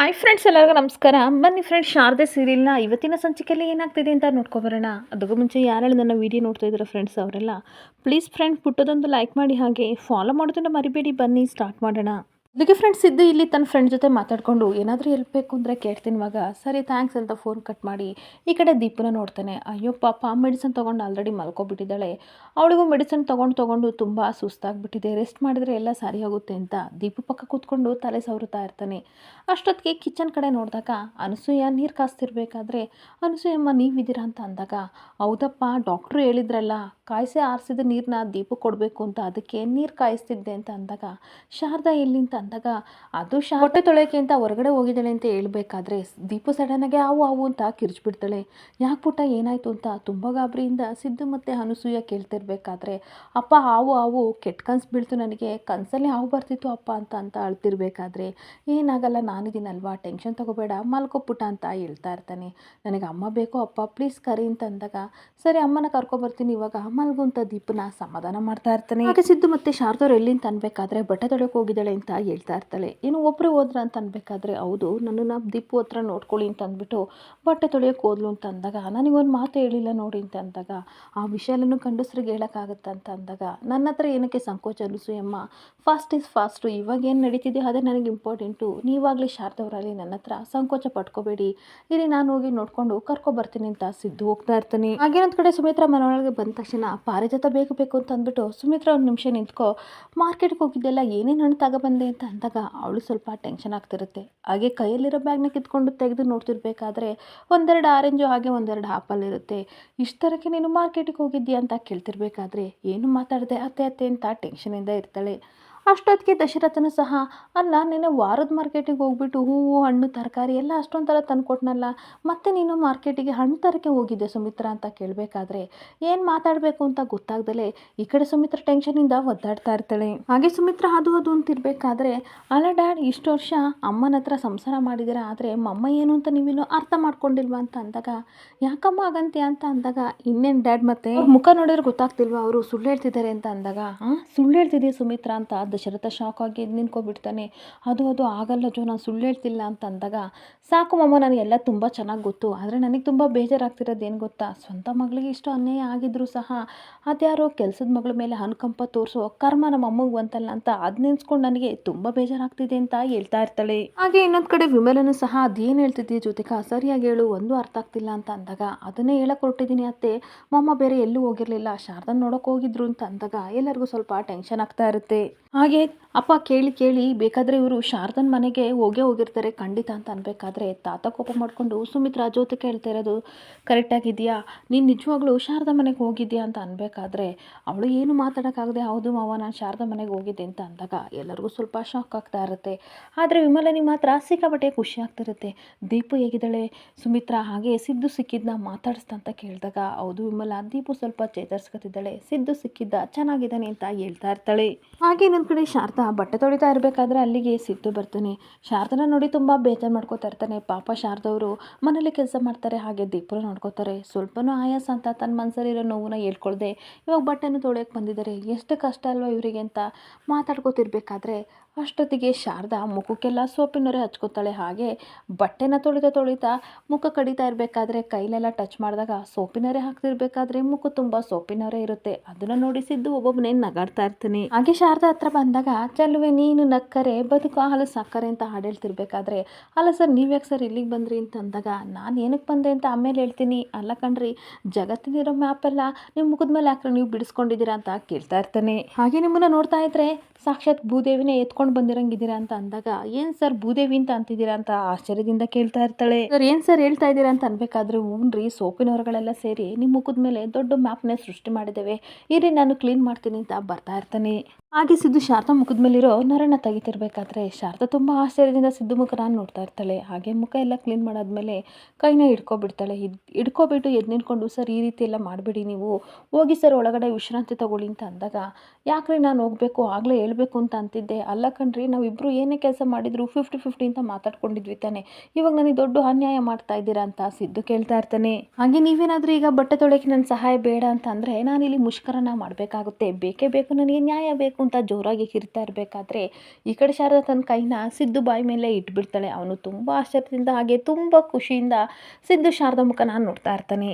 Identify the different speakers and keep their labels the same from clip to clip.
Speaker 1: Hi friends ಎಲ್ಲರಿಗೂ ನಮಸ್ಕಾರ. ಬನ್ನಿ ಫ್ರೆಂಡ್ಸ್ ಶಾರದೆ ಸೀರಿಯಲ್ನ ಇವತ್ತಿನ ಸಂಚಿಕೆಯಲ್ಲಿ ಏನಾಗ್ತಿದೆ ಅಂತ ನೋಡ್ಕೊಬರೋಣ. ಅದಕ್ಕೂ ಮುಂಚೆ ಯಾರೆಲ್ಲ ನನ್ನ ವೀಡಿಯೋ ನೋಡ್ತಾ ಇದ್ದಾರೆ ಫ್ರೆಂಡ್ಸ್ ಅವರೆಲ್ಲ ಪ್ಲೀಸ್ ಫ್ರೆಂಡ್ ಪುಟ್ಟದೊಂದು ಲೈಕ್ ಮಾಡಿ ಹಾಗೆ ಫಾಲೋ ಮಾಡೋದನ್ನು ಮರಿಬೇಡಿ. ಬನ್ನಿ ಸ್ಟಾರ್ಟ್ ಮಾಡೋಣ. ಅದಕ್ಕೆ ಫ್ರೆಂಡ್ಸ್ ಇದ್ದು ಇಲ್ಲಿ ತನ್ನ ಫ್ರೆಂಡ್ ಜೊತೆ ಮಾತಾಡ್ಕೊಂಡು ಏನಾದರೂ ಹೆಲ್ಪ್ ಬೇಕು ಅಂದರೆ ಕೇಳ್ತೀನಿ ಇವಾಗ. ಸರಿ ಥ್ಯಾಂಕ್ಸ್ ಅಂತ ಫೋನ್ ಕಟ್ ಮಾಡಿ ಈ ಕಡೆ ದೀಪನ ನೋಡ್ತಾನೆ. ಅಯ್ಯೋ ಪಾಪ ಮೆಡಿಸನ್ ತೊಗೊಂಡು ಆಲ್ರೆಡಿ ಮಲ್ಕೊಬಿಟ್ಟಿದ್ದಾಳೆ. ಅವಳಿಗೂ ಮೆಡಿಸನ್ ತೊಗೊಂಡು ತೊಗೊಂಡು ತುಂಬ ಸುಸ್ತಾಗ್ಬಿಟ್ಟಿದೆ. ರೆಸ್ಟ್ ಮಾಡಿದರೆ ಎಲ್ಲ ಸರಿ ಹೋಗುತ್ತೆ ಅಂತ ದೀಪು ಪಕ್ಕ ಕೂತ್ಕೊಂಡು ತಲೆ ಸವರುತ್ತಾ ಇರ್ತಾನೆ. ಅಷ್ಟೊತ್ತಿಗೆ ಕಿಚನ್ ಕಡೆ ನೋಡಿದಾಗ ಅನಸೂಯ ನೀರು ಕಾಸ್ತಿರ್ಬೇಕಾದ್ರೆ ಅನಸೂಯಮ್ಮ ನೀವಿದ್ದೀರಾ? ಅಂತ ಅಂದಾಗ, ಹೌದಪ್ಪ ಡಾಕ್ಟ್ರು ಹೇಳಿದ್ರಲ್ಲ, ಕಾಯಿಸಿ ಆರಿಸಿದ ನೀರನ್ನ ದೀಪು ಕೊಡಬೇಕು ಅಂತ, ಅದಕ್ಕೆ ನೀರು ಕಾಯಿಸ್ತಿದ್ದೆ ಅಂತ ಅಂದಾಗ, ಶಾರದಾ ಎಲ್ಲಿ ಅಂತ ಅಂದಾಗ, ಅದು ಶಾ ಹೊಟ್ಟೆ ತೊಳೆಯೋಕೆ ಅಂತ ಹೊರಗಡೆ ಹೋಗಿದ್ದಾಳೆ ಅಂತ ಹೇಳ್ಬೇಕಾದ್ರೆ, ದೀಪು ಸಡನ್ನಾಗೆ ಆವು ಆವು ಅಂತ ಕಿರ್ಚ್ಬಿಡ್ತಾಳೆ. ಯಾಕೆ ಪುಟ್ಟ ಏನಾಯಿತು ಅಂತ ತುಂಬ ಗಾಬರಿಯಿಂದ ಸಿದ್ದು ಮತ್ತು ಅನಸೂಯ ಕೇಳ್ತಿರ್ಬೇಕಾದ್ರೆ, ಅಪ್ಪ ಹಾವು ಹಾವು ಕೆಟ್ಟ ಕನ್ಸು ಬೀಳ್ತು ನನಗೆ, ಕನಸಲ್ಲಿ ಹಾವು ಬರ್ತಿತ್ತು ಅಪ್ಪ ಅಂತ ಅಂತ ಅಳ್ತಿರ್ಬೇಕಾದ್ರೆ, ಏನಾಗಲ್ಲ ನಾನಿದ್ದೀನಲ್ವಾ ಟೆನ್ಷನ್ ತಗೋಬೇಡ, ಮಲ್ಕೋ ಪುಟ್ಟ ಅಂತ ಹೇಳ್ತಾ ಇರ್ತಾನೆ. ನನಗೆ ಅಮ್ಮ ಬೇಕು, ಅಪ್ಪ, ಪ್ಲೀಸ್ ಕರಿ ಅಂತ ಅಂದಾಗ, ಸರಿ, ಅಮ್ಮನ ಕರ್ಕೊಬರ್ತೀನಿ ಇವಾಗ ಮಲ್ಗುಂತ ದೀಪನ ಸಮಾಧಾನ ಮಾಡ್ತಾ ಇರ್ತಾನೆ. ಸಿದ್ದು ಮತ್ತೆ ಶಾರದವ್ರು ಎಲ್ಲಿಂದ ಅನ್ಬೇಕಾದ್ರೆ, ಬಟ್ಟೆ ತೊಳೆಯೋಕೆ ಹೋಗಿದ್ದಾಳೆ ಅಂತ ಹೇಳ್ತಾ ಇರ್ತಾಳೆ. ಏನು ಒಬ್ಬರು ಹೋದ್ರ ಅಂತ ಅನ್ಬೇಕಾದ್ರೆ ಹೌದು ನನ್ನನ್ನು ದೀಪು ಹತ್ರ ನೋಡ್ಕೊಳ್ಳಿ ಅಂತ ಅಂದ್ಬಿಟ್ಟು ಬಟ್ಟೆ ತೊಳೆಯೋಕೆ ಹೋದ್ಲು ಅಂತ ಅಂದಾಗ ನನಗೊಂದು ಮಾತು ಹೇಳಿಲ್ಲ ನೋಡಿ ಅಂತ ಅಂದಾಗ, ಆ ವಿಷಯನೂ ಗಂಡಸ್ರಿಗೆ ಹೇಳೋಕ್ಕಾಗತ್ತಾ ಅಂತ ಅಂದಾಗ, ನನ್ನ ಹತ್ರ ಏನಕ್ಕೆ ಸಂಕೋಚ ಅನಿಸು ಅಮ್ಮ ಫಾಸ್ಟ್ ಇಸ್ ಫಾಸ್ಟು ಇವಾಗ ಏನು ನಡೀತಿದೆ ಅದೇ ನನಗೆ ಇಂಪಾರ್ಟೆಂಟು ನೀವಾಗಲೇ ಶಾರದವರಲ್ಲಿ ನನ್ನ ಹತ್ರ ಸಂಕೋಚ ಪಡ್ಕೋಬೇಡಿ. ಇಲ್ಲಿ ನಾನು ಹೋಗಿ ನೋಡಿಕೊಂಡು ಕರ್ಕೊ ಬರ್ತೀನಿ ಅಂತ ಸಿದ್ದು ಹೋಗ್ತಾ ಇರ್ತೀನಿ. ಹಾಗೇನೊಂದು ಕಡೆ ಸುಮಿತ್ರ ಮನೆಯೊಳಗೆ ಬಂದ ತಕ್ಷಣ, ಪಾರಿಜಾತ ಬೇಕು ಬೇಕು ಅಂತ ಅಂದ್ಬಿಟ್ಟು, ಸುಮಿತ್ರ ಒಂದು ನಿಮಿಷ ನಿಂತ್ಕೋ. ಮಾರ್ಕೆಟ್ಗೆ ಹೋಗಿದ್ದೆಲ್ಲ ಏನೇನು ಹಣ್ಣು ತಗೊಬಂದೆ? ಅಂತ ಅಂದಾಗ ಅವಳು ಸ್ವಲ್ಪ ಟೆನ್ಷನ್ ಆಗ್ತಿರುತ್ತೆ. ಹಾಗೆ ಕೈಯಲ್ಲಿರೋ ಬ್ಯಾಗ್ನ ಕಿತ್ಕೊಂಡು ತೆಗೆದು ನೋಡ್ತಿರ್ಬೇಕಾದ್ರೆ ಒಂದೆರಡು ಆರೆಂಜು ಹಾಗೆ ಒಂದೆರಡು ಆಪಲ್ ಇರುತ್ತೆ. ಇಷ್ಟರಕ್ಕೆ ನೀನು ಮಾರ್ಕೆಟಿಗೆ ಹೋಗಿದ್ದೀಯ ಅಂತ ಕೇಳ್ತಿರ್ಬೇಕಾದ್ರೆ, ಏನು ಮಾತಾಡಿದೆ ಅತ್ತೆ ಅತ್ತೆ ಅಂತ ಟೆನ್ಷನಿಂದ ಇರ್ತಾಳೆ. ಅಷ್ಟೊತ್ತಿಗೆ ದಶರಥನ ಸಹ, ಅಲ್ಲ, ನಿನ್ನೆ ವಾರದ ಮಾರ್ಕೆಟಿಗೆ ಹೋಗ್ಬಿಟ್ಟು ಹೂವು ಹಣ್ಣು, ತರಕಾರಿ ಎಲ್ಲ ಅಷ್ಟೊಂಥರ ಥರ ತಂದ್ಕೊಟ್ನಲ್ಲ, ಮತ್ತೆ ನೀನು ಮಾರ್ಕೆಟಿಗೆ ಹಣ್ಣು ತರಕ್ಕೆ ಹೋಗಿದ್ದೆ ಸುಮಿತ್ರ ಅಂತ ಕೇಳಬೇಕಾದ್ರೆ. ಏನು ಮಾತಾಡಬೇಕು ಅಂತ ಗೊತ್ತಾಗ್ದಲೇ ಈ ಕಡೆ ಸುಮಿತ್ರ ಟೆನ್ಷನಿಂದ ಒದ್ದಾಡ್ತಾ ಇರ್ತಾಳೆ. ಹಾಗೆ ಸುಮಿತ್ರ ಅದು ಅದು ಅಂತಿರ್ಬೇಕಾದ್ರೆ ಅಲ್ಲ, ಡ್ಯಾಡ್, ಇಷ್ಟು ವರ್ಷ ಅಮ್ಮನ ಹತ್ರ ಸಂಸಾರ ಮಾಡಿದ್ದೀರಾ? ಆದರೆ ಮಮ್ಮ ಏನು ಅಂತ ನೀವಿನ್ನೂ ಅರ್ಥ ಮಾಡ್ಕೊಂಡಿಲ್ವಾ? ಅಂತ ಅಂದಾಗ, ಯಾಕಮ್ಮ ಆಗಂತೆ ಅಂತ ಅಂದಾಗ, ಇನ್ನೇನು ಡ್ಯಾಡ್ ಮತ್ತೆ? ಮುಖ ನೋಡಿದ್ರೆ ಗೊತ್ತಾಗ್ತಿಲ್ವಾ? ಅವರು ಸುಳ್ಳು ಹೇಳ್ತಿದ್ದಾರೆ ಅಂತ ಅಂದಾಗ ಸುಳ್ಳು ಹೇಳ್ತಿದ್ದೀಯ ಸುಮಿತ್ರ? ಅಂತ ದಶರಥ ಶಾಕ್ ಆಗಿ ನಿಂತ್ಕೊಬಿಡ್ತಾನೆ. ಅದು ಅದು ಆಗಲ್ಲ ಜೋ, ನಾನು ಸುಳ್ಳು ಹೇಳ್ತಿಲ್ಲ ಅಂತ ಅಂದಾಗ, ಸಾಕು ಮಮ್ಮ ನನಗೆಲ್ಲ ತುಂಬ ಚೆನ್ನಾಗಿ ಗೊತ್ತು. ಆದರೆ ನನಗೆ ತುಂಬ ಬೇಜಾರಾಗ್ತಿರೋದು ಏನು ಗೊತ್ತಾ? ಸ್ವಂತ ಮಗಳಿಗೆ ಇಷ್ಟು ಅನ್ಯಾಯ ಆಗಿದ್ರೂ ಸಹ. ಅದ್ಯಾರೋ ಕೆಲಸದ ಮಗಳ ಮೇಲೆ ಅನುಕಂಪ ತೋರಿಸೋ ಕರ್ಮ ನಮ್ಮ ಅಮ್ಮಗೆ ಬಂತಲ್ಲ ಅಂತ ಅದು ನೆನ್ಸ್ಕೊಂಡು ನನಗೆ ತುಂಬ ಬೇಜಾರಾಗ್ತಿದೆ ಅಂತ ಹೇಳ್ತಾ ಇರ್ತಾಳೆ. ಹಾಗೆ ಇನ್ನೊಂದು ಕಡೆ ವಿಮಲನು ಸಹ ಅದೇನು ಹೇಳ್ತಿದ್ದೀಯ ಜೊತೆಗೆ ಸರಿಯಾಗಿ ಹೇಳು, ಒಂದು ಅರ್ಥ ಆಗ್ತಿಲ್ಲ ಅಂತ ಅಂದಾಗ, ಅದನ್ನೇ ಹೇಳಕ್ಕೆ ಹೊರಟಿದ್ದೀನಿ ಅತ್ತೆ. ಮಮ್ಮ ಬೇರೆ ಎಲ್ಲೂ ಹೋಗಿರಲಿಲ್ಲ. ಶಾರದನ್ ನೋಡೋಕೆ ಹೋಗಿದ್ರು ಅಂತ ಅಂದಾಗ ಎಲ್ಲರಿಗೂ ಸ್ವಲ್ಪ ಟೆನ್ಷನ್ ಆಗ್ತಾ ಇರುತ್ತೆ. یہ ಅಪ್ಪ ಕೇಳಿ ಕೇಳಿ ಬೇಕಾದರೆ ಇವರು ಶಾರದನ್ ಮನೆಗೆ ಹೋಗೇ ಹೋಗಿರ್ತಾರೆ. ಖಂಡಿತ ಅಂತ ಅನ್ಬೇಕಾದ್ರೆ ತಾತ ಕೋಪ ಮಾಡಿಕೊಂಡು, ಸುಮಿತ್ರಾ, ಜೊತೆ ಕೇಳ್ತಾ ಇರೋದು ಕರೆಕ್ಟಾಗಿದೆಯಾ ನೀನು ನಿಜವಾಗ್ಲೂ ಶಾರದ ಮನೆಗೆ ಹೋಗಿದ್ಯಾ? ಅಂತ ಅನ್ಬೇಕಾದ್ರೆ, ಅವಳು ಏನು ಮಾತಾಡೋಕ್ಕಾಗದೆ, ಹೌದು ಮಾವ, ನಾನು ಶಾರದ ಮನೆಗೆ ಹೋಗಿದ್ದೆ ಅಂತ ಅಂದಾಗ ಎಲ್ಲರಿಗೂ ಸ್ವಲ್ಪ ಶಾಕ್ ಆಗ್ತಾ ಇರುತ್ತೆ. ಆದರೆ ವಿಮಲನಿಗೆ ಮಾತ್ರ ಸಿಕ್ಕಾಪಟ್ಟೆ ಖುಷಿ ಆಗ್ತಿರುತ್ತೆ ದೀಪು ಹೇಗಿದ್ದಾಳೆ? ಸುಮಿತ್ರಾ, ಹಾಗೆ ಸಿದ್ದು ಸಿಕ್ಕಿದ್ನ ಮಾತಾಡಿಸ್ತಾ ಅಂತ ಕೇಳಿದಾಗ, ಹೌದು ವಿಮಲ, ದೀಪು ಸ್ವಲ್ಪ ಚೇತರಿಸ್ಕೊತಿದ್ದಾಳೆ. ಸಿದ್ದು ಸಿಕ್ಕಿದ್ದ ಚೆನ್ನಾಗಿದ್ದಾನೆ ಅಂತ ಹೇಳ್ತಾ ಇರ್ತಾಳೆ. ಹಾಗೆ ನನ್ನ ಕಡೆ ಶಾರದಾ ಬಟ್ಟೆ ತೊಳಿತಾ ಇರಬೇಕಾದ್ರೆ ಅಲ್ಲಿಗೆ ಸಿದ್ದು ಬರ್ತಾನೆ. ಶಾರದನ ನೋಡಿ ತುಂಬ ಬೇಜಾರು ಮಾಡ್ಕೋತಾ ಇರ್ತಾನೆ. ಪಾಪ ಶಾರದವರು ಮನೇಲಿ ಕೆಲಸ ಮಾಡ್ತಾರೆ, ಹಾಗೆ ದೀಪನ ನೋಡ್ಕೋತಾರೆ. ಸ್ವಲ್ಪನೂ ಆಯಾಸ ಅಂತ ತನ್ನ ಮನಸ್ಸಲ್ಲಿರೋ ನೋವನ್ನ ಹೇಳ್ಕೊಳ್ದೆ ಇವಾಗ ಬಟ್ಟೆನೂ ತೊಳೆಯೋಕೆ ಬಂದಿದ್ದಾರೆ. ಎಷ್ಟು ಕಷ್ಟ ಅಲ್ವಾ ಇವರಿಗೆ ಅಂತ ಮಾತಾಡ್ಕೋತಿರ್ಬೇಕಾದ್ರೆ ಅಷ್ಟೊತ್ತಿಗೆ ಶಾರದಾ ಮುಖಕ್ಕೆಲ್ಲ ಸೋಪಿನೊರೆ ಹಚ್ಕೋತಾಳೆ. ಹಾಗೆ ಬಟ್ಟೆನ ತೊಳಿತಾ ತೊಳಿತಾ ಮುಖ ಕಡಿತಾ ಇರಬೇಕಾದ್ರೆ ಕೈಲೆಲ್ಲ ಟಚ್ ಮಾಡಿದಾಗ ಸೋಪಿನೊರೆ ಹಾಕ್ತಿರ್ಬೇಕಾದ್ರೆ ಮುಖ ತುಂಬ ಸೋಪಿನೊರೆ ಇರುತ್ತೆ. ಅದನ್ನು ನೋಡಿ ಸಿದ್ದು ಒಬ್ಬೊಬ್ಬನೇ ನಗಾಡ್ತಾ ಇರ್ತೀನಿ. ಹಾಗೆ ಶಾರದಾ ಹತ್ರ ಬಂದಾಗ, ಚಲುವೆ, ನೀನು ನಕ್ಕರೆ, ಬದುಕು ಹಾಲು ಸಕ್ಕರೆ ಅಂತ ಹಾಡು ಹೇಳ್ತಿರ್ಬೇಕಾದ್ರೆ ಅಲ್ಲ ಸರ್ ನೀವ್ಯಾಕೆ ಸರ್ ಇಲ್ಲಿಗೆ ಬಂದ್ರಿ? ಅಂತ ಅಂದಾಗ ನಾನು ಏನಕ್ಕೆ ಬಂದೆ ಅಂತ ಆಮೇಲೆ ಹೇಳ್ತೀನಿ. ಅಲ್ಲ ಕಣ್ರಿ, ಜಗತ್ತಿನಿರೋ ಮ್ಯಾಪೆಲ್ಲ ನಿಮ್ಮ ಮುಖದ ಮೇಲೆ ಹಾಕ್ರೆ ನೀವು ಬಿಡಿಸ್ಕೊಂಡಿದ್ದೀರಾ? ಅಂತ ಕೇಳ್ತಾ ಇರ್ತಾನೆ. ಹಾಗೆ ನಿಮ್ಮನ್ನ ನೋಡ್ತಾ ಇದ್ರೆ ಸಾಕ್ಷಾತ್ ಭೂದೇವಿನೇ ಎತ್ಕೊಂಡು ಬಂದಿರಂಗಿದ್ದೀರಾ ಅಂತ ಅಂದಾಗ, ಏನು ಸರ್ ಭೂದೇವಿ ಅಂತ ಅಂತಿದ್ದೀರಾ ಅಂತ ಆಶ್ಚರ್ಯದಿಂದ ಕೇಳ್ತಾ ಇರ್ತಾಳೆ. ಸರ್, ಏನು ಸರ್ ಹೇಳ್ತಾ ಇದ್ದೀರಾ ಅಂತ ಅನ್ಬೇಕಾದ್ರೆ ರೀ ಸೋಪಿನ ಹೊರಗಳೆಲ್ಲ ಸೇರಿ ನಿಮ್ಮ ಮುಖದ ಮೇಲೆ ದೊಡ್ಡ ಮ್ಯಾಪ್ನೇ ಸೃಷ್ಟಿ ಮಾಡಿದ್ದೇವೆ. ಇರಿ, ನಾನು ಕ್ಲೀನ್ ಮಾಡ್ತೀನಿ ಅಂತ ಬರ್ತಾ ಇರ್ತಾನೆ. ಹಾಗೆ ಸಿದ್ದು ಶಾರದಾ ಮುಖದ ಮೇಲಿರೋ ನರನ ತೆಗಿತಿರ್ಬೇಕಾದ್ರೆ ಶಾರದಾ ತುಂಬ ಆಶ್ಚರ್ಯದಿಂದ ಸಿದ್ದು ಮುಖನ ನೋಡ್ತಾ ಇರ್ತಾಳೆ. ಹಾಗೆ ಮುಖ ಎಲ್ಲ ಕ್ಲೀನ್ ಮಾಡಾದ್ಮೇಲೆ ಕೈನ ಹಿಡ್ಕೊಬಿಡ್ತಾಳೆ. ಹಿಡ್, ಹಿಡ್ಕೊಬಿಟ್ಟು ಎದ್ದು ನಿಂತ್ಕೊಂಡು ಸರ್, ಈ ರೀತಿ ಎಲ್ಲ ಮಾಡಬೇಡಿ ನೀವು. ಹೋಗಿ ಸರ್, ಒಳಗಡೆ ವಿಶ್ರಾಂತಿ ತಗೊಳ್ಳಿ ಅಂತ ಅಂದಾಗ, ಯಾಕ್ರಿ ನಾನು ಹೋಗಬೇಕು? ಆಗಲೇ ಹೇಳ್ಬೇಕು ಅಂತ ಅಂತಿದ್ದೆ. ಅಲ್ಲ ಕಣ್ರಿ ನಾವಿಬ್ಬರು ಏನೇ ಕೆಲಸ ಮಾಡಿದ್ರು ಫಿಫ್ಟಿ ಫಿಫ್ಟಿ ಅಂತ ಮಾತಾಡ್ಕೊಂಡಿದ್ವಿ ತಾನೆ. ಇವಾಗ ನನಗೆ ದೊಡ್ಡ ಅನ್ಯಾಯ ಮಾಡ್ತಾ ಇದ್ದೀರಾ ಅಂತ ಸಿದ್ದು ಕೇಳ್ತಾ ಇರ್ತಾನೆ. ಹಾಗೆ ನೀವೇನಾದರೂ ಈಗ ಬಟ್ಟೆ ತೊಳೆಯೋಕೆ ನನ್ನ ಸಹಾಯ ಬೇಡ ಅಂತ ಅಂದರೆ ಇಲ್ಲಿ ಮುಷ್ಕರನ ಮಾಡಬೇಕಾಗುತ್ತೆ. ಬೇಕೇ ಬೇಕು, ನನಗೆ ನ್ಯಾಯ ಬೇಕು. ಅಂತ ಜೋರಾಗಿ ಕಿರ್ತಾ ಇರಬೇಕಾದ್ರೆ ಈ ಕಡೆ ಶಾರದಾ ತನ್ನ ಕೈನ ಸಿದ್ದು ಬಾಯಿ ಮೇಲೆ ಇಟ್ಬಿಡ್ತಾಳೆ. ಅವನು ತುಂಬ ಆಶ್ಚರ್ಯದಿಂದ ಹಾಗೆ ತುಂಬ ಖುಷಿಯಿಂದ ಸಿದ್ದು ಶಾರದಾ ಮುಖನ ನೋಡ್ತಾ ಇರ್ತಾನೆ.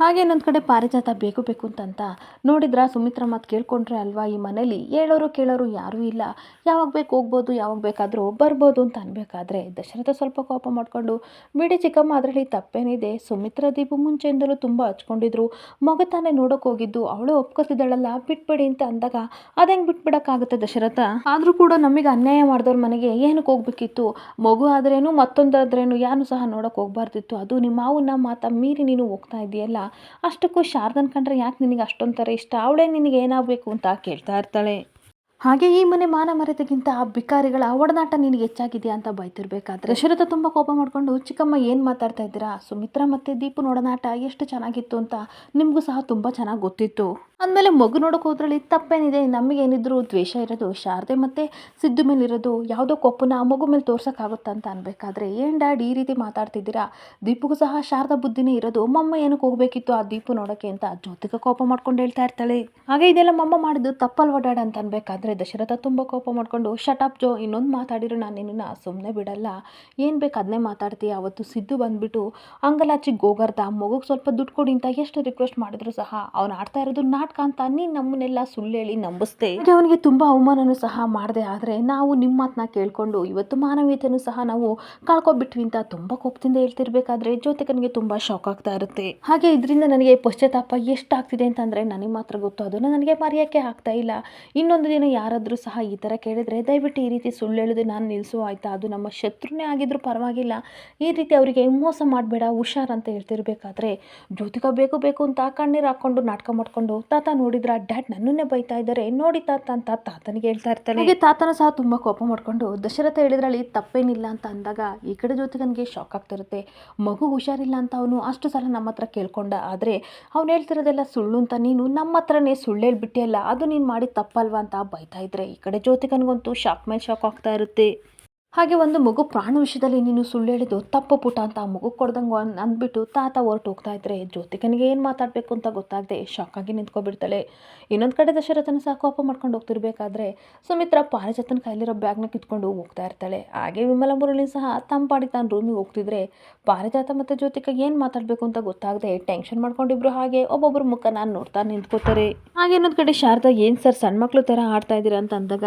Speaker 1: ಹಾಗೆ ಇನ್ನೊಂದು ಕಡೆ ಪಾರಿಜಾತ ಬೇಕು ಬೇಕು ಅಂತಂತ ನೋಡಿದ್ರ? ಸುಮಿತ್ರ ಮಾತು ಕೇಳ್ಕೊಂಡ್ರೆ ಅಲ್ವಾ ಈ ಮನೇಲಿ? ಹೇಳೋರು ಕೇಳೋರು ಯಾರೂ ಇಲ್ಲ. ಯಾವಾಗ ಬೇಕು ಹೋಗ್ಬೋದು, ಯಾವಾಗ ಬೇಕಾದರೂ ಬರ್ಬೋದು ಅಂತ ಅನ್ಬೇಕಾದ್ರೆ ದಶರಥ ಸ್ವಲ್ಪ ಕೋಪ ಮಾಡಿಕೊಂಡು, ಬಿಡಿ ಚಿಕ್ಕಮ್ಮ, ಅದರಲ್ಲಿ ತಪ್ಪೇನಿದೆ ಸುಮಿತ್ರ ದೀಪು ಮುಂಚೆಯಿಂದಲೂ ತುಂಬ ಹಚ್ಕೊಂಡಿದ್ರು. ಮಗ ತಾನೇ ನೋಡೋಕೆ ಹೋಗಿದ್ದು. ಅವಳು ಒಪ್ಕೋತಿದ್ದಾಳಲ್ಲ, ಬಿಟ್ಬಿಡಿ ಅಂತ ಅಂದಾಗ ಅದಂಗೆ ಬಿಟ್ಬಿಡೋಕ್ಕಾಗುತ್ತೆ ದಶರಥ? ಆದರೂ ಕೂಡ ನಮಗೆ ಅನ್ಯಾಯ ಮಾಡಿದವ್ರ ಮನೆಗೆ ಏನಕ್ಕೆ ಹೋಗ್ಬೇಕಿತ್ತು? ಮಗು ಆದ್ರೇನು, ಮತ್ತೊಂದಾದ್ರೇನು ಯಾರು ಸಹ ನೋಡೋಕೆ ಹೋಗ್ಬಾರ್ದಿತ್ತು. ಅದು ನಿಮ್ಮ ಮಾವನ್ನ ಮಾತ ಮೀರಿ ನೀನು ಹೋಗ್ತಾ ಇದೆಯಲ್ಲ. ಅಷ್ಟಕ್ಕೂ ಶಾರದನ್ ಕಂಡ್ರೆ ಯಾಕೆ ನಿನಗೆ ಅಷ್ಟೊಂಥರ ಇಷ್ಟ? ಅವಳೇ ನಿನಗೆ ಏನಾಗಬೇಕು ಅಂತ ಕೇಳ್ತಾ ಇರ್ತಾಳೆ. ಹಾಗೆ ಈ ಮನೆ ಮಾನ ಮರೆತಗಿಂತ ಆ ಬಿಕಾರಿಗಳ ಒಡನಾಟ ನಿನಗೆ ಹೆಚ್ಚಾಗಿದೆಯಾ ಅಂತ ಬೈತಿರ್ಬೇಕಾದ್ರೆ. ದಶರಥ ತುಂಬ ಕೋಪ ಮಾಡಿಕೊಂಡು, ಚಿಕ್ಕಮ್ಮ, ಏನು ಮಾತಾಡ್ತಾ ಇದ್ದೀರಾ? ಸುಮಿತ್ರಾ ಮತ್ತು ದೀಪನ ಒಡನಾಟ ಎಷ್ಟು ಚೆನ್ನಾಗಿತ್ತು ಅಂತ ನಿಮಗೂ ಸಹ ತುಂಬ ಚೆನ್ನಾಗಿ ಗೊತ್ತಿತ್ತು. ಅಂದಮೇಲೆ ಮಗು ನೋಡೋಕೆ ಹೋದ್ರಲ್ಲಿ ತಪ್ಪೇನಿದೆ, ನಮಗೇನಿದ್ರು ದ್ವೇಷ ಇರೋದು, ಶಾರದೆ ಮತ್ತು ಸಿದ್ದು ಮೇಲೆ ಇರೋದು, ಯಾವುದೋ ಕೊಪ್ಪನ ಆ ಮಗು ಮೇಲೆ ತೋರ್ಸೋಕ್ಕಾಗುತ್ತಾ ಅಂತ ಅನ್ಬೇಕಾದ್ರೆ ಏನು ಡ್ಯಾಡ್ ಈ ರೀತಿ ಮಾತಾಡ್ತಿದ್ದೀರಾ? ದೀಪಗೂ ಸಹ ಶಾರದಾ ಬುದ್ಧಿನೇ ಇರೋದು, ಮಮ್ಮ ಏನಕ್ಕೆ ಹೋಗಬೇಕಿತ್ತು ಆ ದೀಪು ನೋಡೋಕ್ಕೆ ಅಂತ ಜ್ಯೋತಿಕ ಕೋಪ ಮಾಡ್ಕೊಂಡು ಹೇಳ್ತಾ ಇರ್ತಾಳೆ. ಹಾಗೆ ಇದೆಲ್ಲ ಮಮ್ಮ ಮಾಡಿದ್ದು ತಪ್ಪಲ್ವ ಡ್ಯಾಡ್ ಅಂತ ಅನ್ಬೇಕಾದ್ರೆ ದಶರಥ ತುಂಬ ಕೋಪ ಮಾಡ್ಕೊಂಡು ಅಪ್ ಜೋ, ಇನ್ನೊಂದು ಮಾತಾಡಿರು, ನಾನು ನಿನ್ನ ಸುಮ್ಮನೆ ಬಿಡಲ್ಲ. ಏನು ಬೇಕು ಅದನ್ನೇ ಮಾತಾಡ್ತೀಯ, ಅವತ್ತು ಸಿದ್ದು ಬಂದುಬಿಟ್ಟು ಅಂಗಲಾಚಿಗೆ ಗೋಗರ್ದ, ಮಗುಗೆ ಸ್ವಲ್ಪ ದುಡ್ಡು ಕೊಡಿ ಅಂತ ಎಷ್ಟು ರಿಕ್ವೆಸ್ಟ್ ಮಾಡಿದ್ರು ಸಹ, ಅವ್ನು ಆಡ್ತಾ ಇರೋದು ನಾಟಕ ಅಂತ ನೀನು ನಮ್ಮನ್ನೆಲ್ಲ ಸುಳ್ಳು ಹೇಳಿ ನಂಬಿಸ್ದೆ ಅವನಿಗೆ ತುಂಬ ಅವಮಾನನೂ ಸಹ ಮಾಡಿದೆ. ಆದರೆ ನಾವು ನಿಮ್ಮ ಮಾತನ್ನ ಕೇಳಿಕೊಂಡು ಇವತ್ತು ಮಾನವೀಯತೆಯೂ ಸಹ ನಾವು ಕಳ್ಕೊಬಿಟ್ವಿ ಅಂತ ತುಂಬ ಕೋಪದಿಂದ ಹೇಳ್ತಿರ್ಬೇಕಾದ್ರೆ ಜ್ಯೋತಿಕನಿಗೆ ತುಂಬ ಶಾಕ್ ಆಗ್ತಾ ಇರುತ್ತೆ. ಹಾಗೆ ಇದರಿಂದ ನನಗೆ ಪಶ್ಚಾತ್ತಾಪ ಎಷ್ಟಾಗ್ತಿದೆ ಅಂತಂದರೆ ನನಗೆ ಮಾತ್ರ ಗೊತ್ತು. ಅದನ್ನು ನನಗೆ ಮರೆಯೋಕ್ಕೆ ಆಗ್ತಾ ಇಲ್ಲ. ಇನ್ನೊಂದು ದಿನ ಯಾರಾದರೂ ಸಹ ಈ ಥರ ಕೇಳಿದರೆ ದಯವಿಟ್ಟು ಈ ರೀತಿ ಸುಳ್ಳು ಹೇಳೋದು ನಾನು ನಿಲ್ಲಿಸು ಆಯಿತಾ? ಅದು ನಮ್ಮ ಶತ್ರುನೇ ಆಗಿದ್ರೂ ಪರವಾಗಿಲ್ಲ. ಈ ರೀತಿ ಅವರಿಗೆ ಮೋಸ ಮಾಡಬೇಡ, ಹುಷಾರ್ ಅಂತ ಹೇಳ್ತಿರ್ಬೇಕಾದ್ರೆ ಜ್ಯೋತಿಕ ಬೇಕು ಬೇಕು ಅಂತ ಕಣ್ಣೀರು ಹಾಕ್ಕೊಂಡು ನಾಟಕ ಮಾಡ್ಕೊಂಡು ತಾತ ನೋಡಿದ್ರ ಡ್ಯಾಡ್ ನನ್ನನ್ನೇ ಬೈತಾ ಇದ್ದಾರೆ. ನೋಡಿ ತಾತ ಅಂತ ತಾತನಿಗೆ ಹೇಳ್ತಾ ಇರ್ತಾನೆ ಹಾಗೆ ತಾತನ ಸಹ ತುಂಬ ಕೋಪ ಮಾಡ್ಕೊಂಡು ದಶರಥ ಹೇಳಿದ್ರಲ್ಲಿ ತಪ್ಪೇನಿಲ್ಲ ಅಂತ ಅಂದಾಗ ಈ ಕಡೆ ಜ್ಯೋತಿಕನಿಗೆ ಶಾಕ್ ಆಗ್ತಿರುತ್ತೆ ಮಗು ಹುಷಾರಿಲ್ಲ ಅಂತ ಅವನು ಅಷ್ಟು ಸಲ ನಮ್ಮ ಹತ್ರ ಕೇಳ್ಕೊಂಡ. ಆದರೆ ಅವ್ನು ಹೇಳ್ತಿರೋದೆಲ್ಲ ಸುಳ್ಳು ಅಂತ ನೀನು ನಮ್ಮ ಹತ್ರನೇ ಸುಳ್ಳು ಹೇಳ್ಬಿಟ್ಟಿಯಲ್ಲ ಅದು ನೀನು ಮಾಡಿ ತಪ್ಪಲ್ವಾ ಅಂತ ಬೈತಾ ಇದ್ರೆ ಈ ಕಡೆ ಜ್ಯೋತಿಗನಿಗಂತೂ ಶಾಕ್ ಮೇಲೆ ಶಾಕ್ ಆಗ್ತಾ ಇರುತ್ತೆ. ಹಾಗೆ ಒಂದು ಮಗು ಪ್ರಾಣ ವಿಷಯದಲ್ಲಿ ನೀನು ಸುಳ್ಳು ಹೇಳಿದ್ದು ತಪ್ಪು ಪುಟ ಅಂತ ಮಗು ಕೊಡ್ದಂಗೆ ಅಂದ್ಬಿಟ್ಟು ತಾತ ಹೊರಟು ಹೋಗ್ತಾ ಇದ್ರೆ ಜ್ಯೋತಿಕನಿಗೆ ಏನು ಮಾತಾಡಬೇಕು ಅಂತ ಗೊತ್ತಾಗದೆ ಶಾಕಾಗಿ ನಿಂತ್ಕೊಬಿಡ್ತಾಳೆ. ಇನ್ನೊಂದು ಕಡೆ ದಶರಥನ ಸಹ ಕೋಪ ಮಾಡ್ಕೊಂಡು ಹೋಗ್ತಿರ್ಬೇಕಾದ್ರೆ ಸುಮಿತ್ರ ಪಾರಿಜಾತನ ಕೈಲಿರೋ ಬ್ಯಾಗ್ನ ಕಿತ್ಕೊಂಡು ಹೋಗ್ತಾ ಇರ್ತಾಳೆ. ಹಾಗೆ ವಿಮಲ ಮುರಳಿ ಸಹ ತಂಪಾಡಿ ತಾನು ರೂಮಿಗೆ ಹೋಗ್ತಿದ್ರೆ ಪಾರಿಜಾತ ಮತ್ತು ಜ್ಯೋತಿಕ ಏನು ಮಾತಾಡಬೇಕು ಅಂತ ಗೊತ್ತಾಗದೆ ಟೆನ್ಷನ್ ಮಾಡ್ಕೊಂಡಿಬ್ರು ಹಾಗೆ ಒಬ್ಬೊಬ್ಬರು ಮುಖ ನಾನು ನೋಡ್ತಾ ನಿಂತ್ಕೋತಾರೆ. ಹಾಗೆ ಇನ್ನೊಂದು ಕಡೆ ಶಾರದಾ, ಏನು ಸರ್ ಸಣ್ಣ ಮಕ್ಕಳು ಥರ ಆಡ್ತಾ ಇದ್ದೀರಾ? ಅಂತ ಅಂದಾಗ,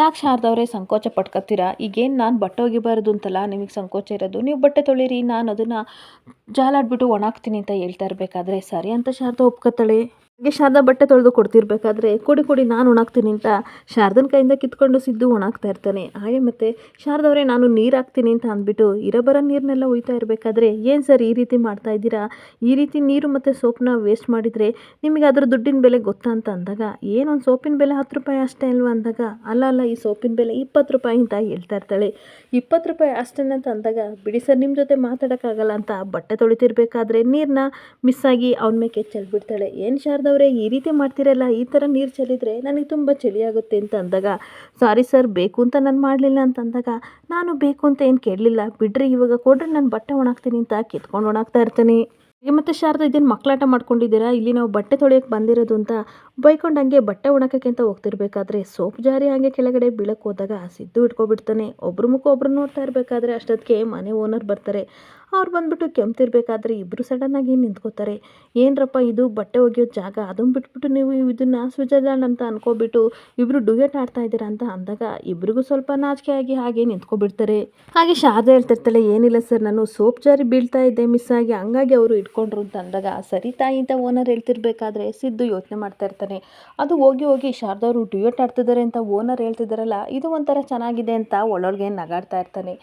Speaker 1: ಯಾಕೆ ಶಾರದವ್ರೆ ಸಂಕೋಚ ಪಟ್ಕೋತೀರಾ ಈಗೇನು ನಾನು ಬಟ್ಟೆ ಒಗಿಬಾರ್ದು ಅಂತಲ್ಲ, ನಿಮಗೆ ಸಂಕೋಚ ಇರೋದು. ನೀವು ಬಟ್ಟೆ ತೊಳಿರಿ, ನಾನು ಅದನ್ನು ಜಾಲಾಡ್ಬಿಟ್ಟು ಒಣಾಕ್ತೀನಿ ಅಂತ ಹೇಳ್ತಾ ಇರಬೇಕಾದ್ರೆ ಸರಿ ಅಂತ ಶಾರದಾ ಒಪ್ಕೋತಾಳೆ ಹಾಗೆ ಶಾರದಾ ಬಟ್ಟೆ ತೊಳೆದು ಕೊಡ್ತಿರ್ಬೇಕಾದ್ರೆ ಕೊಡಿ ಕೊಡಿ, ನಾನು ಒಣಾಗ್ತೀನಿ ಅಂತ ಶಾರದನ ಕೈಯಿಂದ ಕಿತ್ಕೊಂಡು ಸಿದ್ದು ಒಣಾಗ್ತಾ ಇರ್ತಾನೆ. ಹಾಗೆ ಮತ್ತೆ ಶಾರದವ್ರೆ, ನಾನು ನೀರು ಹಾಕ್ತೀನಿ ಅಂತ ಅಂದ್ಬಿಟ್ಟು ಇರಬರ ನೀರನ್ನೆಲ್ಲ ಒಯ್ತಾ ಇರಬೇಕಾದ್ರೆ ಏನು ಸರ್ ಈ ರೀತಿ ಮಾಡ್ತಾ ಇದ್ದೀರಾ? ಈ ರೀತಿ ನೀರು ಮತ್ತು ಸೋಪ್ನ ವೇಸ್ಟ್ ಮಾಡಿದರೆ ನಿಮಗೆ ಅದರ ದುಡ್ಡಿನ ಬೆಲೆ ಗೊತ್ತಾ ಅಂತ ಅಂದಾಗ, ಏನೊಂದು ಸೋಪಿನ ಬೆಲೆ ಹತ್ತು ರೂಪಾಯಿ ಅಷ್ಟೇ ಅಲ್ವಾ ಅಂದಾಗ, ಅಲ್ಲ ಅಲ್ಲ, ಈ ಸೋಪಿನ ಬೆಲೆ ಇಪ್ಪತ್ತು ರೂಪಾಯಿ ಅಂತ ಹೇಳ್ತಾ ಇರ್ತಾಳೆ. ಇಪ್ಪತ್ತು ರೂಪಾಯಿ ಅಷ್ಟೇ ಅಂತ ಅಂದಾಗ, ಬಿಡಿ ಸರ್ ನಿಮ್ಮ ಜೊತೆ ಮಾತಾಡೋಕ್ಕಾಗಲ್ಲ ಅಂತ ಬಟ್ಟೆ ತೊಳಿತಿರ್ಬೇಕಾದ್ರೆ ನೀರನ್ನ ಮಿಸ್ ಆಗಿ ಅವನ ಮೇಲೆ ಕೆಚ್ಚಲ್ಬಿಡ್ತಾಳೆ ಏನು ಶಾರದವ್ರೆ ಈ ರೀತಿ ಮಾಡ್ತಿರಲ್ಲ, ಈ ಥರ ನೀರು ಚೆಲ್ಲಿದ್ರೆ ನನಗೆ ತುಂಬ ಚಳಿ ಆಗುತ್ತೆ ಅಂತ ಅಂದಾಗ, ಸಾರಿ ಸರ್, ಬೇಕು ಅಂತ ನಾನು ಮಾಡಲಿಲ್ಲ ಅಂತ ಅಂದಾಗ, ನಾನು ಬೇಕು ಅಂತ ಏನು ಕೇಳಲಿಲ್ಲ. ಬಿಡ್ರಿ, ಇವಾಗ ಕೊಡ್ರಿ, ನಾನು ಬಟ್ಟೆ ಒಣಾಗ್ತೀನಿ ಅಂತ ಕಿತ್ಕೊಂಡು ಒಣಾಗ್ತಾ ಇರ್ತೀನಿ. ಮತ್ತೆ ಶಾರದ ಇದನ್ನು ಮಕ್ಕಳಾಟ ಮಾಡ್ಕೊಂಡಿದ್ದೀರಾ? ಇಲ್ಲಿ ನಾವು ಬಟ್ಟೆ ತೊಳೆಯೋಕ್ಕೆ ಬಂದಿರೋದು ಅಂತ ಬೈಕೊಂಡು ಹಂಗೆ ಬಟ್ಟೆ ಒಣಕಕ್ಕೆ ಅಂತ ಹೋಗ್ತಿರ್ಬೇಕಾದ್ರೆ, ಸೋಪ್ ಜಾರಿ ಹಾಗೆ ಕೆಳಗಡೆ ಬೀಳಕ್ಕೆ ಹೋದಾಗ ಸಿದ್ದು ಇಟ್ಕೊಬಿಡ್ತಾನೆ. ಒಬ್ರು ಮುಖ ಒಬ್ರು ನೋಡ್ತಾ ಇರಬೇಕಾದ್ರೆ, ಅಷ್ಟೊತ್ತಿಗೆ ಮನೆ ಓನರ್ ಬರ್ತಾರೆ. ಅವ್ರು ಬಂದುಬಿಟ್ಟು ಕೆಮ್ತಿರ್ಬೇಕಾದ್ರೆ ಇಬ್ಬರು ಸಡನ್ನಾಗಿ ನಿಂತ್ಕೋತಾರೆ? ಏನರಪ್ಪ ಇದು? ಬಟ್ಟೆ ಒಗೆಯೋ ಜಾಗ ಅದನ್ನು ಬಿಟ್ಬಿಟ್ಟು ನೀವು ಇದನ್ನು ಸ್ವಿಜರ್ಲ್ಯಾಂಡ್ ಅಂತ ಅನ್ಕೋಬಿಟ್ಟು ಇಬ್ಬರು ಡುಯೆಟ್ ಆಡ್ತಾ ಇದ್ದೀರಾ ಅಂತ ಅಂದಾಗ ಇಬ್ರಿಗೂ ಸ್ವಲ್ಪ ನಾಚಿಕೆ ಆಗಿ ಹಾಗೆ ನಿಂತ್ಕೊಬಿಡ್ತಾರೆ. ಹಾಗೆ ಶಾರದಾ ಹೇಳ್ತಿರ್ತಾಳೆ, ಏನಿಲ್ಲ ಸರ್, ನಾನು ಸೋಪ್ ಜಾರಿ ಬೀಳ್ತಾ ಇದ್ದೆ ಮಿಸ್ ಆಗಿ ಹಂಗಾಗಿ ಅವರು ಇಟ್ಕೊಂಡ್ರು ಅಂತ ಅಂದಾಗ ಸರಿ ತಾಯಿ ಅಂತ ಓನರ್ ಹೇಳ್ತಿರ್ಬೇಕಾದ್ರೆ ಸಿದ್ದು ಯೋಚನೆ ಮಾಡ್ತಾ ಇರ್ತಾನೆ. ಅದು ಹೋಗಿ ಹೋಗಿ ಶಾರದವರು ಡ್ಯೂಯೆಟ್ ಆಡ್ತಿದ್ದಾರೆ ಅಂತ ಓನರ್ ಹೇಳ್ತಿದ್ದಾರಲ್ಲ, ಇದು ಒಂಥರ ಚೆನ್ನಾಗಿದೆ ಅಂತ ಒಳ್ಳೊಳಗೆ ನಗಾಡ್ತಾ ಇರ್ತಾನೆ.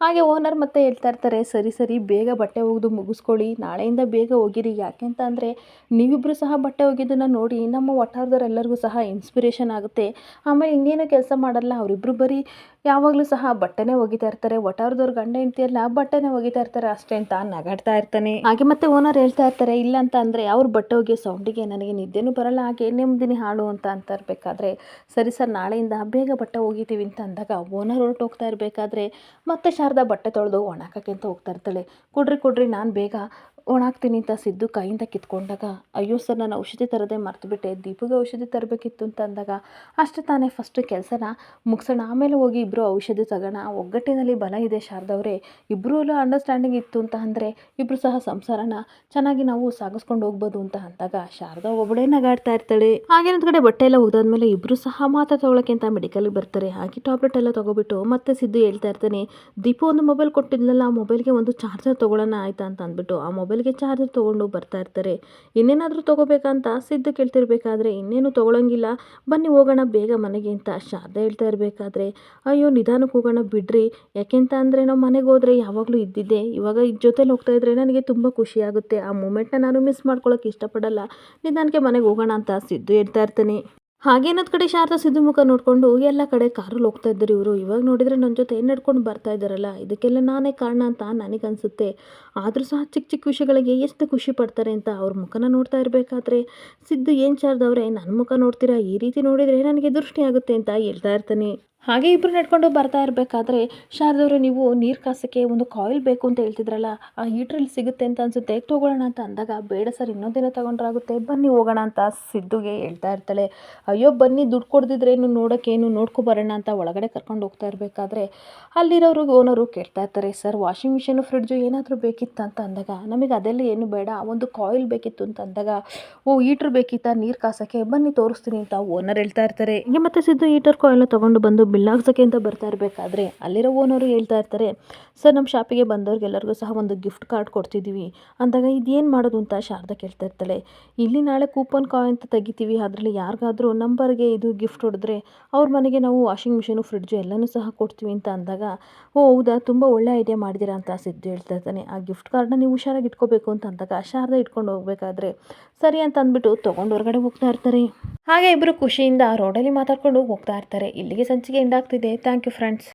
Speaker 1: ಹಾಗೆ ಓನರ್ ಮತ್ತೆ ಹೇಳ್ತಾ ಇರ್ತಾರೆ, ಸರಿ ಸರಿ, ಬೇಗ ಬಟ್ಟೆ ಒಗೆದು ಮುಗಿಸ್ಕೊಳ್ಳಿ, ನಾಳೆಯಿಂದ ಬೇಗ ಒಗಿರಿ. ಯಾಕೆ ಅಂತ ಅಂದರೆ ನೀವಿಬ್ಬರು ಸಹ ಬಟ್ಟೆ ಒಗೆಯೋದನ್ನು ನೋಡಿ ನಮ್ಮ ವಠಾರದವರೆಲ್ಲರಿಗೂ ಸಹ ಇನ್ಸ್ಪಿರೇಷನ್ ಆಗುತ್ತೆ. ಆಮೇಲೆ ಇನ್ನೇನು ಕೆಲಸ ಮಾಡಲ್ಲ ಅವರಿಬ್ಬರು ಬರೀ ಯಾವಾಗಲೂ ಸಹ ಬಟ್ಟೆನೇ ಒಗಿತಾ ಇರ್ತಾರೆ. ವಠಾರದವ್ರ ಗಂಡ ಹೆಂಡತಿ ಎಲ್ಲ ಬಟ್ಟೆನೇ ಒಗಿತಾ ಇರ್ತಾರೆ ಅಷ್ಟೇ ಅಂತ ನಗಾಡ್ತಾ ಇರ್ತಾನೆ. ಹಾಗೆ ಮತ್ತೆ ಓನರ್ ಹೇಳ್ತಾ ಇರ್ತಾರೆ, ಇಲ್ಲ ಅಂತ ಅಂದರೆ ಅವ್ರ ಬಟ್ಟೆ ಒಗೆ ಸೌಂಡಿಗೆ ನನಗೆ ನಿದ್ದೆನೂ ಬರಲ್ಲ, ಹಾಗೆ ನೆಮ್ಮದಿನಿ ಹಾಡು ಅಂತ ಅಂತ ಇರಬೇಕಾದ್ರೆ ಸರಿ ಸರ್, ನಾಳೆಯಿಂದ ಬೇಗ ಬಟ್ಟೆ ಒಗಿತೀವಿ ಅಂತ ಅಂದಾಗ ಓನರ್ ಹೊರಟು ಹೋಗ್ತಾ ಇರಬೇಕಾದ್ರೆ, ಮತ್ತೆ ಶಾರದಾ ಶಾರದಾ ಬಟ್ಟೆ ತೊಳೆದು ಒಣಾಕಕ್ಕೆ ಅಂತ ಹೋಗ್ತಾ ಇರ್ತಾಳೆ. ಕೊಡ್ರಿ ಕೊಡ್ರಿ, ನಾನು ಬೇಗ ಒಣಾಗ್ತೀನಿ ಅಂತ ಸಿದ್ದು ಕೈಯಿಂದ ಕಿತ್ಕೊಂಡಾಗ, ಅಯ್ಯೋ ಸರ್, ನಾನು ಔಷಧಿ ತರದೆ ಮರ್ತುಬಿಟ್ಟೆ. ದೀಪಿಗೆ ಔಷಧಿ ತರಬೇಕಿತ್ತು ಅಂತ ಅಂದಾಗ, ಅಷ್ಟು ತಾನೇ ಫಸ್ಟ್ ಕೆಲಸನ ಮುಗಿಸೋಣ. ಆಮೇಲೆ ಹೋಗಿ ಇಬ್ಬರು ಔಷಧಿ ತಗೋಣ. ಒಗ್ಗಟ್ಟಿನಲ್ಲಿ ಬಲ ಇದೆ ಶಾರದವ್ರೆ ಇಬ್ಬರೂ ಅಂಡರ್ಸ್ಟ್ಯಾಂಡಿಂಗ್ ಇತ್ತು ಅಂತ ಅಂದರೆ ಇಬ್ಬರು ಸಹ ಸಂಸಾರನ ಚೆನ್ನಾಗಿ ನಾವು ಸಾಗಿಸ್ಕೊಂಡು ಹೋಗ್ಬೋದು ಅಂತ ಅಂದಾಗ, ಶಾರದ ಒಬ್ಬಳೇ ನಗಾಡ್ತಾ ಇರ್ತಾಳೆ. ಹಾಗೇನೊಂದು ಕಡೆ ಬಟ್ಟೆ ಎಲ್ಲ ಒಗ್ದಾದ್ಮೇಲೆ ಇಬ್ಬರು ಸಹ ಮಾತ್ರ ತಗೊಳಕ್ಕೆ ಅಂತ ಮೆಡಿಕಲ್ಗೆ ಬರ್ತಾರೆ. ಹಾಗೆ ಟ್ಯಾಬ್ಲೆಟ್ ಎಲ್ಲ ತಗೋಬಿಟ್ಟು ಮತ್ತೆ ಸಿದ್ದು ಹೇಳ್ತಾ ಇರ್ತಾನೆ, ದೀಪು ಒಂದು ಮೊಬೈಲ್ ಕೊಟ್ಟಿದ್ಲಲ್ಲ, ಆ ಮೊಬೈಲ್ಗೆ ಒಂದು ಚಾರ್ಜರ್ ತೊಗೊಳ್ಳೋಣ ಆಯಿತಾ ಅಂತ ಅಂದ್ಬಿಟ್ಟು ಆ ಮೊಬೈಲ್ಗೆ ಚಾರ್ಜರ್ ತೊಗೊಂಡು ಬರ್ತಾ ಇರ್ತಾರೆ. ಇನ್ನೇನಾದರೂ ತೊಗೋಬೇಕಂತ ಸಿದ್ದು ಕೇಳ್ತಿರ್ಬೇಕಾದ್ರೆ ಇನ್ನೇನು ತೊಗೊಳಂಗಿಲ್ಲ. ಬನ್ನಿ ಹೋಗೋಣ ಬೇಗ ಮನೆಗೆ ಅಂತ ಶಾರದಾ ಹೇಳ್ತಾ ಇರಬೇಕಾದ್ರೆ, ಅಯ್ಯೋ, ನಿಧಾನಕ್ಕೆ ಹೋಗೋಣ ಬಿಡ್ರಿ. ಯಾಕೆಂತ ಅಂದರೆ ನಾವು ಮನೆಗೆ ಹೋದರೆ ಯಾವಾಗಲೂ ಇದ್ದಿದ್ದೆ. ಇವಾಗ ಇದ್ರ ಜೊತೆಲಿ ಹೋಗ್ತಾ ಇದ್ರೆ ನನಗೆ ತುಂಬ ಖುಷಿ ಆಗುತ್ತೆ. ಆ ಮೂಮೆಂಟ್ನ ನಾನು ಮಿಸ್ ಮಾಡ್ಕೊಳ್ಳೋಕೆ ಇಷ್ಟಪಡಲ್ಲ. ನಿಧಾನಕ್ಕೆ ಮನೆಗೆ ಹೋಗೋಣ ಅಂತ ಸಿದ್ದು ಹೇಳ್ತಾ ಇರ್ತಾನೆ. ಹಾಗೇನದ್ ಕಡೆ ಶಾರದಾ ಸಿದ್ದು ಮುಖ ನೋಡಿಕೊಂಡು, ಎಲ್ಲ ಕಡೆ ಕಾರಲ್ಲಿ ಹೋಗ್ತಾ ಇದ್ದಾರೆ ಇವರು. ಇವಾಗ ನೋಡಿದರೆ ನನ್ನ ಜೊತೆ ಏನು ನಡ್ಕೊಂಡು ಬರ್ತಾ ಇದ್ದಾರಲ್ಲ? ಇದಕ್ಕೆಲ್ಲ ನಾನೇ ಕಾರಣ ಅಂತ ನನಗನ್ಸುತ್ತೆ. ಆದರೂ ಸಹ ಚಿಕ್ಕ ಚಿಕ್ಕ ವಿಷಯಗಳಿಗೆ ಎಷ್ಟು ಖುಷಿ ಪಡ್ತಾರೆ ಅಂತ ಅವ್ರ ಮುಖನ ನೋಡ್ತಾ ಇರಬೇಕಾದ್ರೆ, ಸಿದ್ದು ಏನು ಶಾರದವ್ರೆ ನನ್ನ ಮುಖ ನೋಡ್ತೀರಾ? ಈ ರೀತಿ ನೋಡಿದರೆ ನನಗೆ ದೃಷ್ಟಿ ಆಗುತ್ತೆ ಅಂತ ಹೇಳ್ತಾ ಇರ್ತಾನೆ. ಹಾಗೆ ಇಬ್ಬರು ನಡ್ಕೊಂಡು ಬರ್ತಾ ಇರಬೇಕಾದ್ರೆ ಶಾರದವರು ನೀವು ನೀರು ಕಾಸಕ್ಕೆ ಒಂದು ಕಾಯಿಲ್ ಬೇಕು ಅಂತ ಹೇಳ್ತಿದ್ರಲ್ಲ, ಆ ಹೀಟ್ರಲ್ಲಿ ಸಿಗುತ್ತೆ ಅಂತ ಅನ್ಸುತ್ತೆ. ತೊಗೊಳ್ಳೋಣ ಅಂತ ಅಂದಾಗ, ಬೇಡ ಸರ್ ಇನ್ನೊಂದಿನ ತಗೊಂಡ್ರಾಗುತ್ತೆ. ಬನ್ನಿ ಹೋಗೋಣ ಅಂತ ಸಿದ್ದುಗೆ ಹೇಳ್ತಾ ಇರ್ತಾಳೆ. ಅಯ್ಯೋ, ಬನ್ನಿ ದುಡ್ಡು ಕೊಡ್ದಿದ್ರೇನು ನೋಡೋಕ್ಕೇನು, ನೋಡ್ಕೊ ಬರೋಣ ಅಂತ ಒಳಗಡೆ ಕರ್ಕೊಂಡು ಹೋಗ್ತಾ ಇರಬೇಕಾದ್ರೆ, ಅಲ್ಲಿರೋರು ಓನರು ಕೇಳ್ತಾ ಇರ್ತಾರೆ ಸರ್ ವಾಷಿಂಗ್ ಮಿಷಿನು ಫ್ರಿಡ್ಜು ಏನಾದರೂ ಬೇಕಿತ್ತು? ಅಂತ ಅಂದಾಗ, ನಮಗೆ ಅದೆಲ್ಲ ಏನು ಬೇಡ, ಒಂದು ಕಾಯಿಲ್ ಬೇಕಿತ್ತು ಅಂತ ಅಂದಾಗ, ಓ ಹೀಟ್ರ್ ಬೇಕಿತ್ತಾ? ನೀರು ಕಾಸಕ್ಕೆ ಬನ್ನಿ ತೋರಿಸ್ತೀನಿ ಅಂತ ಓನರ್ ಹೇಳ್ತಾ ಇರ್ತಾರೆ. ಮತ್ತೆ ಸಿದ್ದು ಹೀಟರ್ ಕಾಯಿಲ್ನ ತೊಗೊಂಡು ಬಂದು ಬಿಲ್ ಅಂತ ಬರ್ತಾ ಇರಬೇಕಾದ್ರೆ ಅಲ್ಲಿರೋ ಓನರು ಹೇಳ್ತಾ ಇರ್ತಾರೆ, ಸರ್, ನಮ್ಮ ಶಾಪಿಗೆ ಬಂದವ್ರಿಗೆಲ್ಲರಿಗೂ ಸಹ ಒಂದು ಗಿಫ್ಟ್ ಕಾರ್ಡ್ ಕೊಡ್ತಿದ್ದೀವಿ. ಅಂದಾಗ ಇದೇನು ಮಾಡೋದು ಅಂತ ಶಾರದಾ ಕೇಳ್ತಾ ಇರ್ತಾಳೆ. ಇಲ್ಲಿ ನಾಳೆ ಕೂಪನ್ ಕಾಯ್ ಅಂತ ತೆಗಿತೀವಿ, ಅದರಲ್ಲಿ ಯಾರಿಗಾದರೂ ನಂಬರ್ಗೆ ಇದು ಗಿಫ್ಟ್ ಹೊಡೆದ್ರೆ ಅವ್ರ ಮನೆಗೆ ನಾವು ವಾಷಿಂಗ್ ಮಿಷಿನು, ಫ್ರಿಡ್ಜು ಎಲ್ಲನೂ ಸಹ ಕೊಡ್ತೀವಿ ಅಂತ ಅಂದಾಗ, ಓ, ಹೌದಾ? ತುಂಬ ಒಳ್ಳೆ ಐಡಿಯಾ ಮಾಡಿದ್ದೀರಾ? ಅಂತ ಸಿದ್ದು ಹೇಳ್ತಾ ಇರ್ತಾನೆ. ಆ ಗಿಫ್ಟ್ ಕಾರ್ಡ್ನ ನೀವು ಹುಷಾರಾಗಿ ಇಟ್ಕೋಬೇಕು ಅಂತ ಅಂದಾಗ ಶಾರದಾ ಇಟ್ಕೊಂಡು ಹೋಗ್ಬೇಕಾದ್ರೆ, ಸರಿ ಅಂತ ಅಂದ್ಬಿಟ್ಟು ತೊಗೊಂಡು ಹೊರಗಡೆ ಹೋಗ್ತಾ ಇರ್ತಾರೆ. ಹಾಗೆ ಇಬ್ಬರು ಖುಷಿಯಿಂದ ರೋಡಲ್ಲಿ ಮಾತಾಡ್ಕೊಂಡು ಹೋಗ್ತಾ ಇರ್ತಾರೆ. ಇಲ್ಲಿಗೆ ಸಂಚಿಕೆ ಎಂಡ್ ಆಗ್ತಿದೆ ಥ್ಯಾಂಕ್ ಯು ಫ್ರೆಂಡ್ಸ್